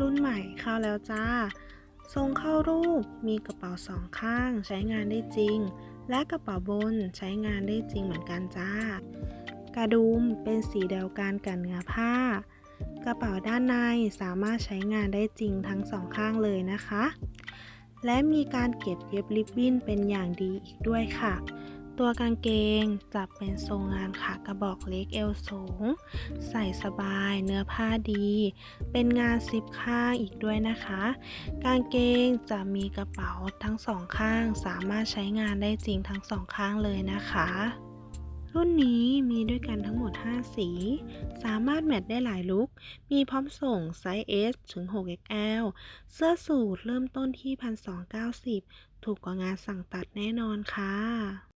รุ่นใหม่เข้าแล้วจ้า ทรงเข้ารูปมีกระเป๋าสองข้างใช้งานได้จริง และกระเป๋าบนใช้งานได้จริงเหมือนกันจ้า กระดุมเป็นสีเดียวกันกับเนื้อผ้า กระเป๋าด้านในสามารถใช้งานได้จริงทั้งสองข้างเลยนะคะ และมีการเก็บเย็บริบบิ้นเป็นอย่างดีอีกด้วยค่ะ ตัวกางเกงจะเป็นทรงงานขากระบอกเล็กเอวสูง ใส่สบายเนื้อผ้าดี เป็นงานซิปข้างอีกด้วยนะคะ กางเกงจะมีกระเป๋าทั้งสองข้างสามารถใช้งานได้จริงทั้งสองข้างเลยนะคะรุ่นนี้มีด้วยกันทั้งหมด 5 สี สามารถแมทได้หลายลุค มีพร้อมส่งไซส์ S ถึง 6XL เสื้อสูทเริ่มต้นที่ 1,290 ถูกกว่างานสั่งตัดแน่นอนค่ะ